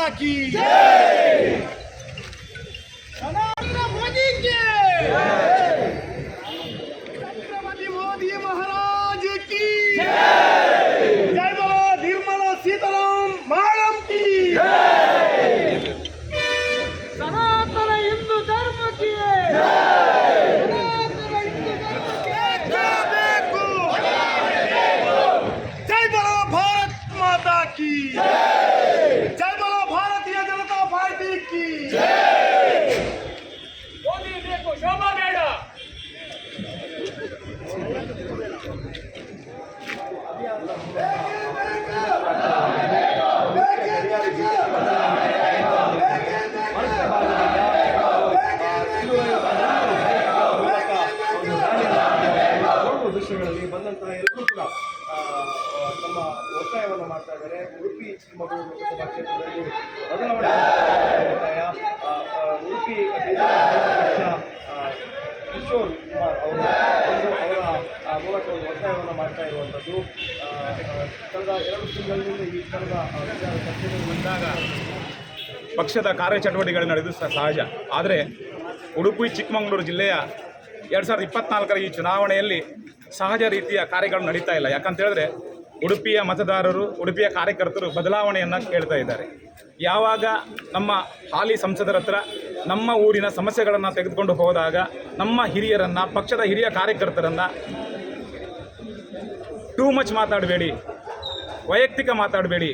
Kentucky. Yeah! ಹಲವು ದೃಶ್ಯಗಳಲ್ಲಿ ಬಂದಂತಹ ಎಲ್ಲರೂ ಕೂಡ ತಮ್ಮ ಒತ್ತಾಯವನ್ನು ಮಾಡ್ತಾ ಇದ್ದಾರೆ. ಉಡುಪಿ ಚಿಕ್ಕಮಗಳೂರು ಲೋಕಸಭಾ ಕ್ಷೇತ್ರದಲ್ಲಿ ಬದಲಾವಣೆ ಒತ್ತಾಯ ಉಡುಪಿ ಕಿಶೋರ್ ಕುಮಾರ್ ಅವರು ಅವರ ಮೂಲಕ ಒಂದು ಒತ್ತಾಯವನ್ನು ಮಾಡ್ತಾ ಇರುವಂಥದ್ದು. ಕಳೆದ ಎರಡು ತಿಂಗಳಿನಿಂದ ಈ ಆ, ವಿಚಾರ ಬಂದಾಗ ಪಕ್ಷದ ಕಾರ್ಯಚಟುವಟಿಕೆಗಳು ನಡೆದು ಸಹಜ. ಆದರೆ ಉಡುಪಿ ಚಿಕ್ಕಮಗಳೂರು ಜಿಲ್ಲೆಯ ಎರಡು ಸಾವಿರದ ಇಪ್ಪತ್ನಾಲ್ಕರ ಈ ಚುನಾವಣೆಯಲ್ಲಿ ಸಹಜ ರೀತಿಯ ಕಾರ್ಯಗಳು ನಡೀತಾ ಇಲ್ಲ. ಯಾಕಂತ ಹೇಳಿದ್ರೆ ಉಡುಪಿಯ ಮತದಾರರು, ಉಡುಪಿಯ ಕಾರ್ಯಕರ್ತರು ಬದಲಾವಣೆಯನ್ನು ಕೇಳ್ತಾ ಇದ್ದಾರೆ. ಯಾವಾಗ ನಮ್ಮ ಹಾಲಿ ಸಂಸದರ ಹತ್ರ ನಮ್ಮ ಊರಿನ ಸಮಸ್ಯೆಗಳನ್ನು ತೆಗೆದುಕೊಂಡು ಹೋದಾಗ ನಮ್ಮ ಹಿರಿಯರನ್ನು, ಪಕ್ಷದ ಹಿರಿಯ ಕಾರ್ಯಕರ್ತರನ್ನು ಟೂ ಮಚ್ ಮಾತಾಡಬೇಡಿ, ವೈಯಕ್ತಿಕ ಮಾತಾಡಬೇಡಿ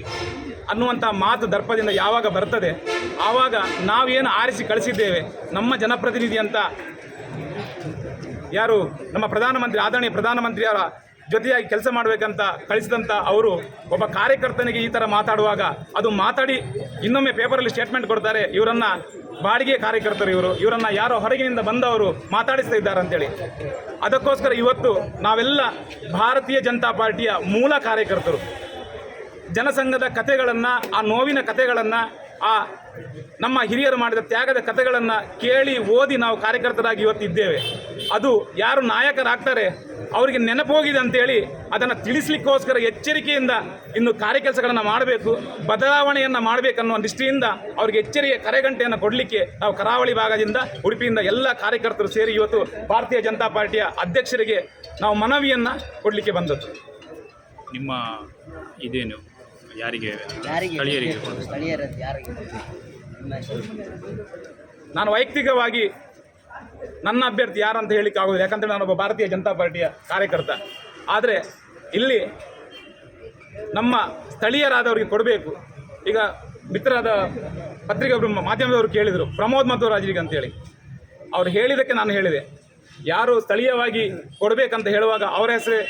ಅನ್ನುವಂಥ ಮಾತು ದರ್ಪದಿಂದ ಯಾವಾಗ ಬರ್ತದೆ, ಆವಾಗ ನಾವೇನು ಆರಿಸಿ ಕಳಿಸಿದ್ದೇವೆ, ನಮ್ಮ ಜನಪ್ರತಿನಿಧಿ ಅಂತ ಯಾರು ನಮ್ಮ ಪ್ರಧಾನಮಂತ್ರಿ, ಆದರಣೀಯ ಪ್ರಧಾನಮಂತ್ರಿಯವರ ಜೊತೆಯಾಗಿ ಕೆಲಸ ಮಾಡಬೇಕಂತ ಕಳಿಸಿದಂಥ ಅವರು ಒಬ್ಬ ಕಾರ್ಯಕರ್ತನಿಗೆ ಈ ಥರ ಮಾತಾಡುವಾಗ ಅದು ಮಾತಾಡಿ ಇನ್ನೊಮ್ಮೆ ಪೇಪರಲ್ಲಿ ಸ್ಟೇಟ್ಮೆಂಟ್ ಕೊಡ್ತಾರೆ, ಇವರನ್ನು ಬಾಡಿಗೆ ಕಾರ್ಯಕರ್ತರು ಇವರು. ಇವರನ್ನು ಯಾರೋ ಹೊರಗಿನಿಂದ ಬಂದವರು ಮಾತಾಡಿಸ್ತಾ ಇದ್ದಾರೆ ಅಂತೇಳಿ. ಅದಕ್ಕೋಸ್ಕರ ಇವತ್ತು ನಾವೆಲ್ಲ ಭಾರತೀಯ ಜನತಾ ಪಾರ್ಟಿಯ ಮೂಲ ಕಾರ್ಯಕರ್ತರು. ಜನಸಂಘದ ಕಥೆಗಳನ್ನು, ಆ ನೋವಿನ ಕಥೆಗಳನ್ನು ಆ ನಮ್ಮ ಹಿರಿಯರು ಮಾಡಿದ ತ್ಯಾಗದ ಕಥೆಗಳನ್ನು ಕೇಳಿ ಓದಿ ನಾವು ಕಾರ್ಯಕರ್ತರಾಗಿ ಇವತ್ತಿದ್ದೇವೆ. ಅದು ಯಾರು ನಾಯಕರಾಗ್ತಾರೆ, ಅವರಿಗೆ ನೆನಪೋಗಿದೆ ಅಂತೇಳಿ ಅದನ್ನು ತಿಳಿಸ್ಲಿಕ್ಕೋಸ್ಕರ ಎಚ್ಚರಿಕೆಯಿಂದ ಇನ್ನು ಕಾರ್ಯಕೆಲಸಗಳನ್ನು ಮಾಡಬೇಕು, ಬದಲಾವಣೆಯನ್ನು ಮಾಡಬೇಕನ್ನುವ ದೃಷ್ಟಿಯಿಂದ ಅವರಿಗೆ ಎಚ್ಚರಿಕೆ ಕರೆಗಂಟೆಯನ್ನು ಕೊಡಲಿಕ್ಕೆ ನಾವು ಕರಾವಳಿ ಭಾಗದಿಂದ ಉಡುಪಿಯಿಂದ ಎಲ್ಲ ಕಾರ್ಯಕರ್ತರು ಸೇರಿ ಇವತ್ತು ಭಾರತೀಯ ಜನತಾ ಪಾರ್ಟಿಯ ಅಧ್ಯಕ್ಷರಿಗೆ ನಾವು ಮನವಿಯನ್ನು ಕೊಡಲಿಕ್ಕೆ ಬಂದದ್ದು. ನಿಮ್ಮ ಇದೇನು? ಯಾರಿಗೆ ಯಾರಿಗೆ ಸ್ಥಳೀಯರಿಗೆ ಬೇಕು? ಸ್ಥಳೀಯರದ್ದು ಯಾರಿಗೆ ನಿಮ್ಮ ನಾನು ವೈಯಕ್ತಿಕವಾಗಿ ನನ್ನ ಅಭ್ಯರ್ಥಿ ಯಾರು ಅಂತ ಹೇಳಿಕ್ಕೆ ಆಗೋದಿಲ್ಲ. ಯಾಕಂದ್ರೆ ನಾನೊಬ್ಬ ಭಾರತೀಯ ಜನತಾ ಪಾರ್ಟಿಯ ಕಾರ್ಯಕರ್ತ. ಆದರೆ ಇಲ್ಲಿ ನಮ್ಮ ಸ್ಥಳೀಯರಾದವರಿಗೆ ಕೊಡಬೇಕು. ಈಗ ಮಿತ್ರರಾದ ಪತ್ರಿಕೆಯವರು ಮಾಧ್ಯಮದವರು ಕೇಳಿದರು ಪ್ರಮೋದ್ ಮಧ್ವರಾಜರಿಗೆ ಅಂತೇಳಿ. ಅವ್ರು ಹೇಳಿದಕ್ಕೆ ನಾನು ಹೇಳಿದೆ. ಯಾರು ಸ್ಥಳೀಯವಾಗಿ ಕೊಡಬೇಕಂತ ಹೇಳುವಾಗ ಅವರ ಹೆಸರೇ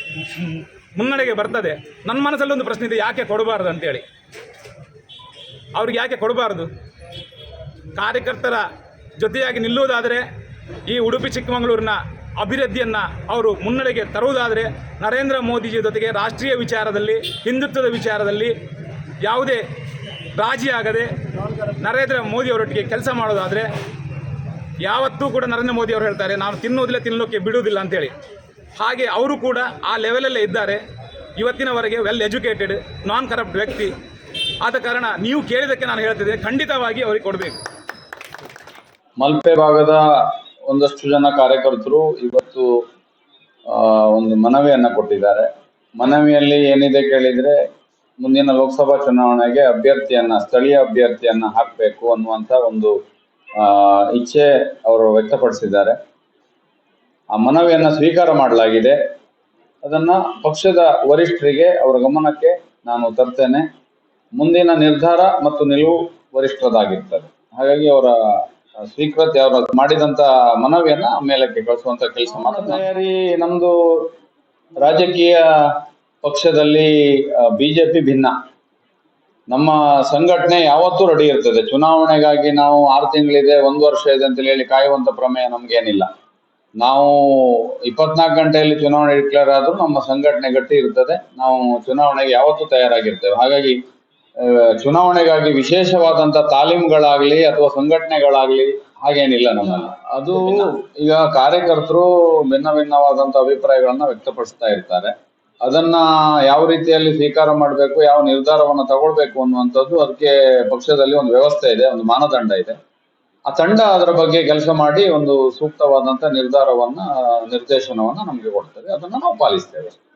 ಮುನ್ನಡೆಗೆ ಬರ್ತದೆ. ನನ್ನ ಮನಸ್ಸಲ್ಲಿ ಒಂದು ಪ್ರಶ್ನೆ ಇದೆ, ಯಾಕೆ ಕೊಡಬಾರ್ದು ಅಂತೇಳಿ. ಅವ್ರಿಗೆ ಯಾಕೆ ಕೊಡಬಾರ್ದು? ಕಾರ್ಯಕರ್ತರ ಜೊತೆಯಾಗಿ ನಿಲ್ಲುವುದಾದರೆ, ಈ ಉಡುಪಿ ಚಿಕ್ಕಮಗಳೂರಿನ ಅಭಿವೃದ್ಧಿಯನ್ನು ಅವರು ಮುನ್ನಡೆಗೆ ತರುವುದಾದರೆ, ನರೇಂದ್ರ ಮೋದಿಜಿ ಜೊತೆಗೆ ರಾಷ್ಟ್ರೀಯ ವಿಚಾರದಲ್ಲಿ, ಹಿಂದುತ್ವದ ವಿಚಾರದಲ್ಲಿ ಯಾವುದೇ ರಾಜಿಯಾಗದೆ ನರೇಂದ್ರ ಮೋದಿ ಅವರೊಟ್ಟಿಗೆ ಕೆಲಸ ಮಾಡೋದಾದರೆ ಯಾವತ್ತೂ ಕೂಡ ನರೇಂದ್ರ ಮೋದಿ ಅವರು ಹೇಳ್ತಾರೆ, ನಾನು ತಿನ್ನೋದಿಲ್ಲ ತಿನ್ನೋಕ್ಕೆ ಬಿಡುವುದಿಲ್ಲ ಅಂತೇಳಿ. ಹಾಗೆ ಅವರು ಕೂಡ ಆ ಲೆವೆಲಲ್ಲೇ ಇದ್ದಾರೆ. ಇವತ್ತಿನವರೆಗೆ ವೆಲ್ ಎಜುಕೇಟೆಡ್ ನಾನ್ ಕರಪ್ಟ್ ವ್ಯಕ್ತಿ. ಆದ ಕಾರಣ ನೀವು ಕೇಳಿದಕ್ಕೆ ನಾನು ಹೇಳ್ತಿದ್ದೆ, ಖಂಡಿತವಾಗಿ ಅವರಿಗೆ ಕೊಡಬೇಕು. ಮಲ್ಪೆ ಭಾಗದ ಒಂದಷ್ಟು ಜನ ಕಾರ್ಯಕರ್ತರು ಇವತ್ತು ಒಂದು ಮನವಿಯನ್ನು ಕೊಟ್ಟಿದ್ದಾರೆ. ಮನವಿಯಲ್ಲಿ ಏನಿದೆ ಕೇಳಿದ್ರೆ, ಮುಂದಿನ ಲೋಕಸಭಾ ಚುನಾವಣೆಗೆ ಅಭ್ಯರ್ಥಿಯನ್ನ, ಸ್ಥಳೀಯ ಅಭ್ಯರ್ಥಿಯನ್ನ ಹಾಕಬೇಕು ಅನ್ನುವಂತ ಒಂದು ಇಚ್ಛೆ ಅವರು ವ್ಯಕ್ತಪಡಿಸಿದ್ದಾರೆ. ಆ ಮನವಿಯನ್ನು ಸ್ವೀಕಾರ ಮಾಡಲಾಗಿದೆ. ಅದನ್ನ ಪಕ್ಷದ ವರಿಷ್ಠರಿಗೆ ಅವರ ಗಮನಕ್ಕೆ ನಾನು ತರ್ತೇನೆ. ಮುಂದಿನ ನಿರ್ಧಾರ ಮತ್ತು ನಿಲುವು ವರಿಷ್ಠರದಾಗಿರ್ತದೆ. ಹಾಗಾಗಿ ಅವರ ಸ್ವೀಕೃತಿ ಅವರ ಮಾಡಿದಂತ ಮನವಿಯನ್ನ ಮೇಲಕ್ಕೆ ಕಳಿಸುವಂತ ಕೆಲಸ ತಯಾರಿ ನಮ್ದು ರಾಜಕೀಯ ಪಕ್ಷದಲ್ಲಿ ಬಿಜೆಪಿ ಭಿನ್ನ. ನಮ್ಮ ಸಂಘಟನೆ ಯಾವತ್ತೂ ರೆಡಿ ಇರ್ತದೆ. ಚುನಾವಣೆಗಾಗಿ ನಾವು ಆರು ತಿಂಗಳಿದೆ, ಒಂದು ವರ್ಷ ಇದೆ ಅಂತ ಹೇಳಿ ಕಾಯುವಂತ ಪ್ರಮೇಯ ನಮ್ಗೇನಿಲ್ಲ. ನಾವು ಇಪ್ಪತ್ನಾಲ್ಕು ಗಂಟೆಯಲ್ಲಿ ಚುನಾವಣೆ ಡಿಕ್ಲೇರ್ ಆದ್ರೂ ನಮ್ಮ ಸಂಘಟನೆ ಗಟ್ಟಿ ಇರ್ತದೆ. ನಾವು ಚುನಾವಣೆಗೆ ಯಾವತ್ತೂ ತಯಾರಾಗಿರ್ತೇವೆ. ಹಾಗಾಗಿ ಚುನಾವಣೆಗಾಗಿ ವಿಶೇಷವಾದಂತ ತಾಲೀಮ್ಗಳಾಗ್ಲಿ ಅಥವಾ ಸಂಘಟನೆಗಳಾಗ್ಲಿ ಹಾಗೇನಿಲ್ಲ ನಮ್ಮಲ್ಲಿ. ಅದು ಈಗ ಕಾರ್ಯಕರ್ತರು ಭಿನ್ನ ಭಿನ್ನವಾದಂತ ಅಭಿಪ್ರಾಯಗಳನ್ನ ವ್ಯಕ್ತಪಡಿಸ್ತಾ ಇರ್ತಾರೆ. ಅದನ್ನ ಯಾವ ರೀತಿಯಲ್ಲಿ ಸ್ವೀಕಾರ ಮಾಡಬೇಕು, ಯಾವ ನಿರ್ಧಾರವನ್ನು ತಗೊಳ್ಬೇಕು ಅನ್ನುವಂಥದ್ದು ಅದಕ್ಕೆ ಪಕ್ಷದಲ್ಲಿ ಒಂದು ವ್ಯವಸ್ಥೆ ಇದೆ, ಒಂದು ಮಾನದಂಡ ಇದೆ. ಆ ತಂಡ ಅದರ ಬಗ್ಗೆ ಕೆಲಸ ಮಾಡಿ ಒಂದು ಸೂಕ್ತವಾದಂತ ನಿರ್ಧಾರವನ್ನ ನಿರ್ದೇಶನವನ್ನ ನಮಗೆ ಕೊಡ್ತದೆ. ಅದನ್ನ ನಾವು ಪಾಲಿಸ್ತೇವೆ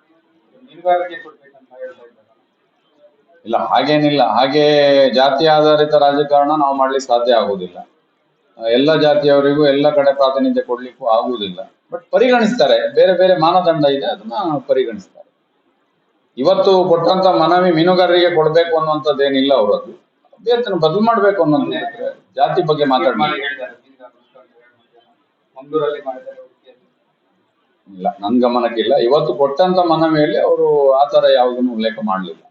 ಇಲ್ಲ ಹಾಗೇನಿಲ್ಲ. ಹಾಗೆ ಜಾತಿ ಆಧಾರಿತ ರಾಜಕಾರಣ ನಾವು ಮಾಡ್ಲಿಕ್ಕೆ ಸಾಧ್ಯ ಆಗುದಿಲ್ಲ. ಎಲ್ಲ ಜಾತಿಯವರಿಗೂ ಎಲ್ಲ ಕಡೆ ಪ್ರಾತಿನಿಧ್ಯ ಕೊಡ್ಲಿಕ್ಕೂ ಆಗುದಿಲ್ಲ. ಬಟ್ ಪರಿಗಣಿಸ್ತಾರೆ. ಬೇರೆ ಬೇರೆ ಮಾನದಂಡ ಇದೆ ಅದನ್ನ ಪರಿಗಣಿಸ್ತಾರೆ. ಇವತ್ತು ಕೊಟ್ಟಂತ ಮನವಿ ಮೀನುಗಾರರಿಗೆ ಕೊಡ್ಬೇಕು ಅನ್ನುವಂಥದ್ದು ಏನಿಲ್ಲ ಅವರದ್ದು. ಅಭ್ಯರ್ಥಿನ ಬದಲು ಮಾಡ್ಬೇಕು ಅನ್ನೋದು. ಜಾತಿ ಬಗ್ಗೆ ಮಾತಾಡ್ತಾರೆ ಇಲ್ಲ ನನ್ ಗಮನಕ್ಕಿಲ್ಲ. ಇವತ್ತು ಕೊಟ್ಟಂತ ಮನವಿಯಲ್ಲಿ ಅವರು ಆತರ ಯಾವ್ದನ್ನು ಉಲ್ಲೇಖ ಮಾಡಲಿಲ್ಲ.